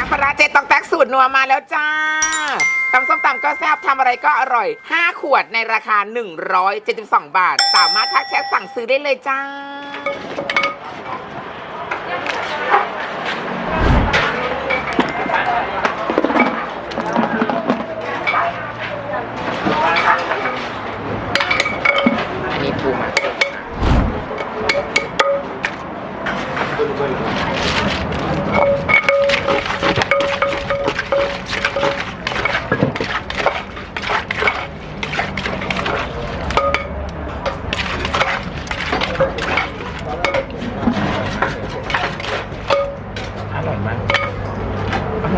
น้ำปลาเจตองแตกสูตรนัวมาแล้วจ้าตำส้มตำก็แซ่บทำอะไรก็อร่อย 5 ขวดในราคา 172 บาท สามารถทักแชทสั่งซื้อได้เลยจ้า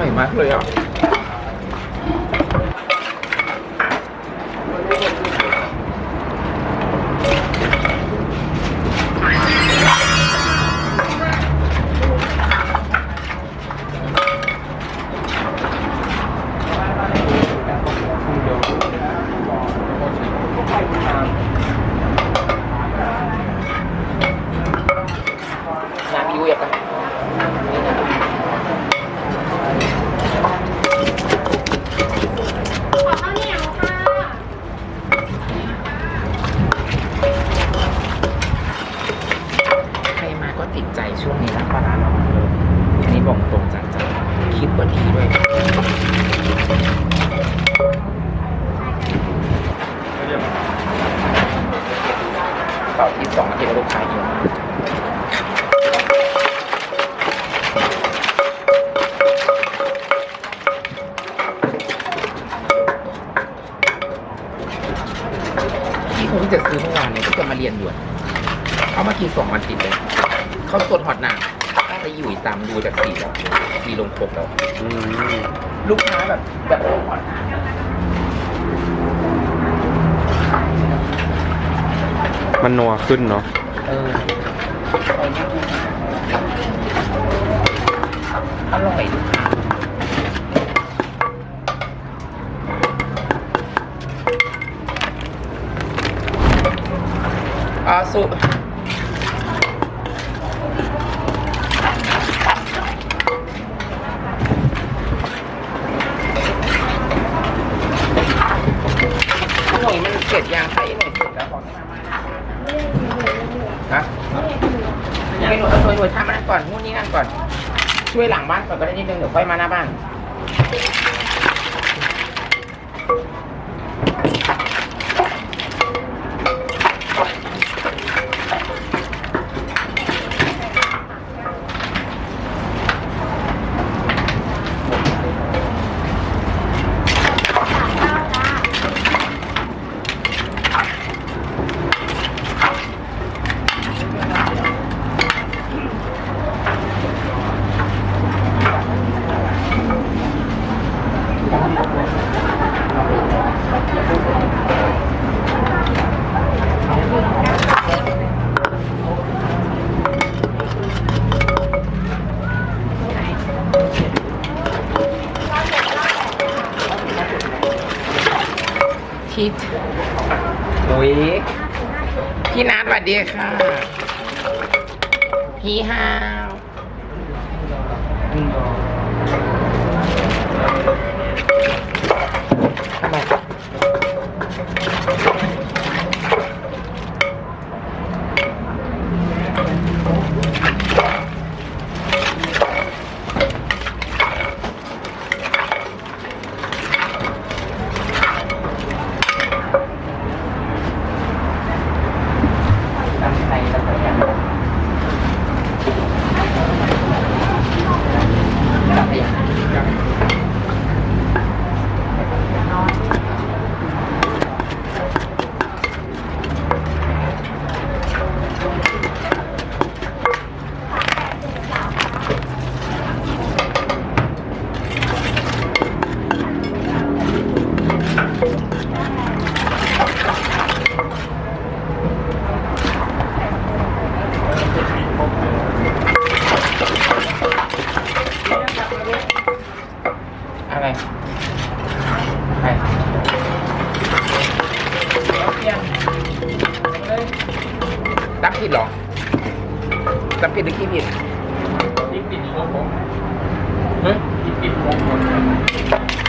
ร่อยมากเลยอะ ช่วงนี้นะปลาร้าเราเยอันนี้บอกตรงจากใจคิดกว่าทีด้วยเสาร์อที่สองอาทิตย์ลูกค้าเยอะมากที่คนที่จะซื้อเมื่อวานเนี่ยก็จะมาเรียนด่วนเขามากินสองวันติดเลย ขาสดฮอตหนาถ้าไปอยู่ตามดูจากสีแล้วสีลงปกแล้ว อืมลูกค้าแบบแบบฮอตหนามันนัวขึ้นเนาะเอออร่อยอาสุหน่อยมันเสร็จยังใครหน่อยเสร็จแล้วบอกให้มาฮะ ไปหน่วยหน่วยหน่วยทำมันนั้นก่อนนู่นนี่นั่นก่อน ช่วยหลังบ้านก่อนก็ได้นิดนึงเดี๋ยวค่อยมาหน้าบ้าน ทิศโอ้ยพี่นัทสวัสดีค่ะ พี่ฮาว อะไรใครรับผิดเหรอรับผิดหรือขี้ผิดคิดผิดหัวผมหึที่ปิดหัวคน